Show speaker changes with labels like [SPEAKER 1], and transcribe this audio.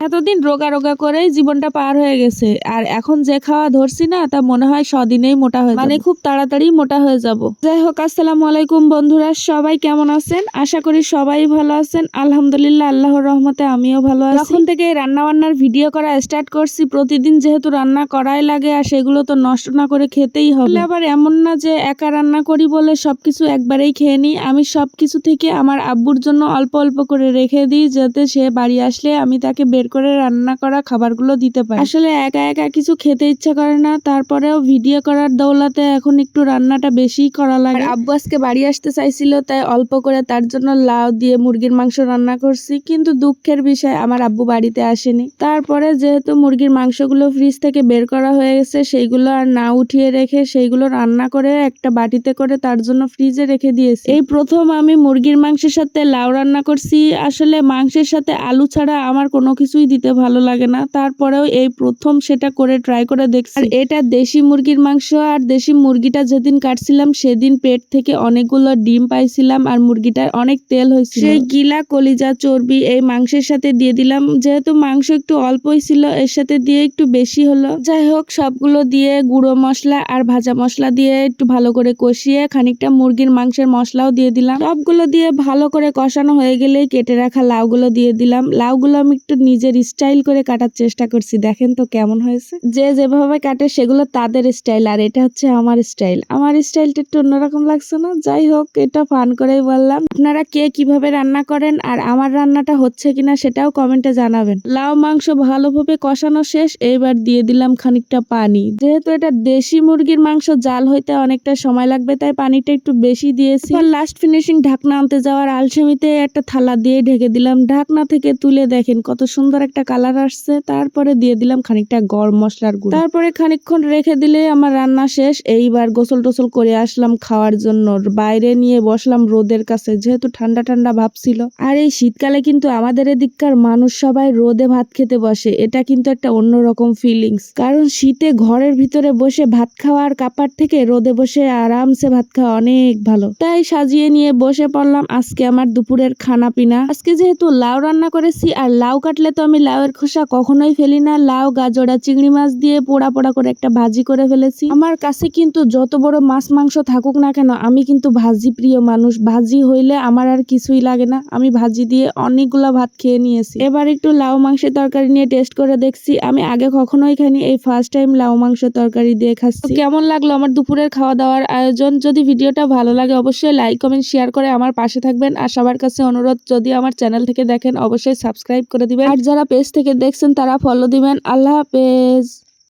[SPEAKER 1] এতদিন রোগা রোগা করেই জীবনটা পার হয়ে গেছে। আর এখন যে খাওয়া ধরছি না তা মনে হয় সদিনেই মোটা হয়ে মানে খুব তাড়াতাড়ি মোটা হয়ে যাব। যাই হোক আসসালামু আলাইকুম বন্ধুরা সবাই কেমন আছেন? আশা করি সবাই ভালো আছেন। আলহামদুলিল্লাহ আল্লাহর রহমতে আমিও ভালো আছি। এখন থেকে রান্না বান্নার ভিডিও করা স্টার্ট করছি প্রতিদিন যেহেতু রান্না করাই লাগে আর সেগুলো তো নষ্ট না করে খেতেই হবে। আবার এমন না যে একা রান্না করি বলে সবকিছু একবারেই খেয়ে নিই। আমি সবকিছু থেকে আমার আব্বুর জন্য অল্প অল্প করে রেখে দিই যাতে সে বাড়ি আসলে আমি তাকে বের করে রান্না করা খাবারগুলো দিতে পারি। আসলে একা একা কিছু খেতে ইচ্ছা করে না, তারপরেও ভিডিও করার দৌলাতে এখন একটু রান্নাটা বেশি করা লাগে। আব্বু আজকে বাড়ি আসতে চাইছিল, তাই অল্প করে তার জন্য লাউ দিয়ে মুরগির মাংস রান্না করছি, কিন্তু দুঃখের বিষয় আমার আব্বু বাড়িতে আসেনি। তারপরে যেহেতু মুরগির মাংসগুলো ফ্রিজ থেকে বের করা হয়ে গেছে, সেইগুলো আর না উঠিয়ে রেখে সেইগুলো রান্না করে একটা বাটিতে করে তার জন্য ফ্রিজে রেখে দিয়েছি। এই প্রথম আমি মুরগির মাংসের সাথে লাউ রান্না করছি। আসলে মাংসের সাথে আলু ছাড়া আমার কোনো কিছুই দিতে ভালো লাগে না। তারপরেও এই প্রথম সেটা করে ট্রাই করে দেখছি। আর এটা দেশি মুরগির মাংস আর দেশি মুরগিটা যেদিন কাটছিলাম সেদিন পেট থেকে অনেকগুলো ডিম পাইছিলাম আর মুরগিটার অনেক তেল হয়েছিল। সেই গিলা, কলিজা, চর্বি এই মাংসের সাথে দিয়ে দিলাম। যেহেতু মাংস একটু অল্পই ছিল, এর সাথে দিয়ে একটু বেশি হলো। যাই হোক, সবগুলো দিয়ে গুঁড়ো মশলা আর ভাজা মশলা দিয়ে একটু ভালো করে কষিয়ে খানিকটা মুরগির মাংসের মশলাও দিয়ে দিলাম। সবগুলো দিয়ে ভালো করে কষানো হয়ে গেলেই কেটে রাখা লাউগুলো দিয়ে দিলাম। লাউগুলো আমি একটু নিজের স্টাইল করে কাটার চেষ্টা করছি। দেখেন তো কেমন হয়েছে। যে যেভাবে কাটে, সেগুলো তাদের স্টাইল আর এটা হচ্ছে আমার স্টাইল আমার স্টাইলটা একটু অন্যরকম লাগছে না? যাই হোক, এটা ফান করেই বললাম। আপনারা কে কীভাবে রান্না করেন, আর আমার রান্নাটা হচ্ছে কিনা সেটাও কমেন্টে জানাবেন। লাউ মাংস ভালোভাবে কষানো শেষ এইবার দিয়ে দিলাম খানিকটা পানি। যেহেতু এটা দেশি মুরগির মাংস, জাল হইতে অনেকটা সময় লাগবে, তাই পানিটা একটু বেশি দিয়েছি। লাস্ট ফিনিশিং ঢাকনা আনতে যাওয়ার আলসেমিতে একটা থালা দিয়ে ঢেকে দিলাম। ঢাকনা থেকে তুলে দেখেন কত সুন্দর একটা কালার আসছে। তারপরে দিয়ে দিলাম খানিকটা গরম মশলার গুঁড়ো। তারপরে খানিকক্ষণ রেখে দিলে আমার রান্না শেষ। এইবার গোসল টোসল করে আসলাম খাওয়ার জন্য। বাইরে নিয়ে বসলাম রোদের কাছে, যেহেতু ঠান্ডা ঠান্ডা ভাব ছিল। আর এই শীতকালে কিন্তু আমাদের এদিককার মানুষ সবাই রোদে ভাত খেতে বসে। এটা কিন্তু একটা অন্যরকম ফিলিংস কারণ শীতে ঘরের ভিতরে বসে ভাত খাওয়ার কাপার থেকে রোদে বসে আরামসে ভাত খাওয়া অনেক ভালো। তাই সাজিয়ে নিয়ে বসে পড়লাম আজকে আমার দুপুরের খানা পিনা আজকে যেহেতু লাউ রান্না করেছি আর লাউ কাটলে তো আমি লাউয়ের খোসা কখনোই ফেলি না। লাউ, গাজরা চিংড়ি মাছ দিয়ে পোড়া পোড়া করে একটা ভাজি করে ফেলেছি। আমার কাছে কিন্তু যত বড় মাছ মাংস থাকুক না কেন, আমি কিন্তু ভাজি প্রিয় মানুষ। ভাজি হইলে আমার আর কিছুই লাগে না। আমি ভাজি দিয়ে অনেকগুলো ভাত খেয়ে নিয়েছি। এবার একটু লাউ মাংসের তরকারি নিয়ে টেস্ট করে দেখছি। আমি আগে কখনোই খাইনি, এই ফার্স্ট টাইম লাউ মাংস তরকারি দিয়ে খাচ্ছি। কেমন লাগল আমার দুপুরের খাওয়া দাওয়ার আয়োজন? যদি ভিডিওটা ভালো লাগে অবশ্যই লাইক কমেন্ট শেয়ার করে আমার পাশে থাকবেন। আর সবার কাছে অনুরোধ, যদি আমার চ্যানেল থেকে দেখেন, অবশ্যই সাবস্ক্রাইব করে দিবেন। আর যারা পেজ থেকে দেখছেন তারা ফলো দিবেন। আল্লাহ হাফেজ।